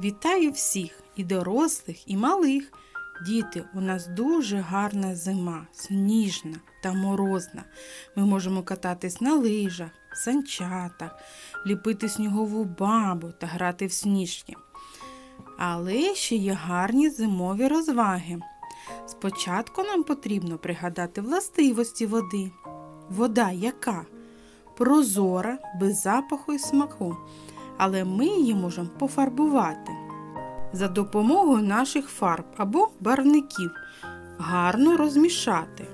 Вітаю всіх і дорослих, і малих. Діти, у нас дуже гарна зима, сніжна та морозна. Ми можемо кататись на лижах, санчатах, ліпити снігову бабу та грати в сніжки. Але ще є гарні зимові розваги. Спочатку нам потрібно пригадати властивості води. Вода яка? Прозора, без запаху і смаку, але ми її можемо пофарбувати за допомогою наших фарб або барвників, гарно розмішати.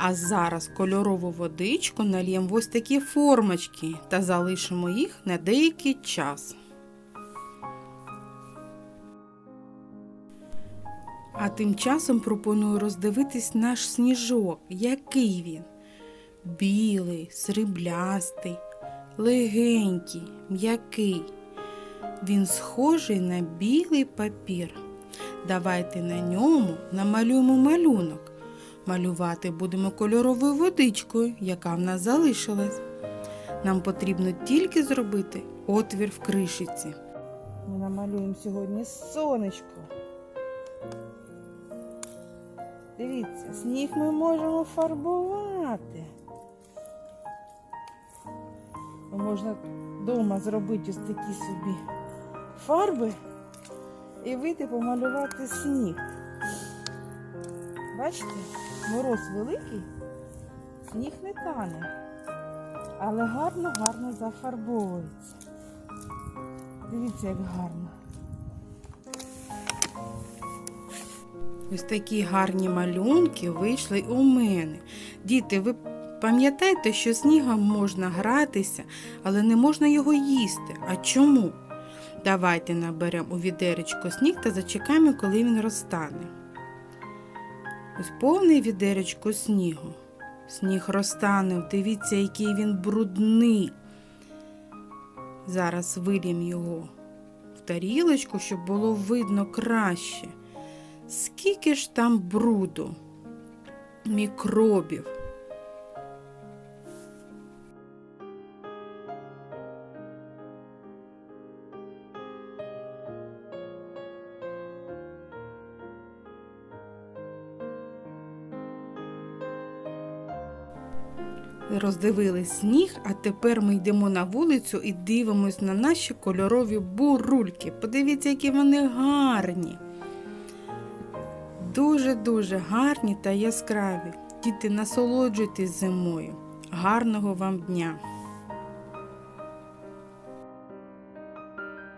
А зараз кольорову водичку нальємо в ось такі формочки та залишимо їх на деякий час. А тим часом пропоную роздивитись наш сніжок. Який він? Білий, сріблястий, легенький, м'який. Він схожий на білий папір. Давайте на ньому намалюємо малюнок. Малювати будемо кольоровою водичкою, яка в нас залишилась. Нам потрібно тільки зробити отвір в кришиці. Ми намалюємо сьогодні сонечко. Дивіться, сніг ми можемо фарбувати. Можна вдома зробити ось такі собі фарби і вийти помалювати сніг. Бачите, мороз великий, сніг не тане, але гарно-гарно зафарбовується. Дивіться, як гарно. Ось такі гарні малюнки вийшли у мене. Діти, ви пам'ятаєте, що снігом можна гратися, але не можна його їсти. А чому? Давайте наберемо у відеречко сніг та зачекаємо, коли він розтане. Ось повне відеречко снігу. Сніг розтане, дивіться, який він брудний. Зараз вилім його в тарілочку, щоб було видно краще. Скільки ж там бруду, мікробів. Роздивили сніг, а тепер ми йдемо на вулицю і дивимось на наші кольорові бурульки. Подивіться, які вони гарні. Дуже-дуже гарні та яскраві. Діти, насолоджуйтесь зимою. Гарного вам дня!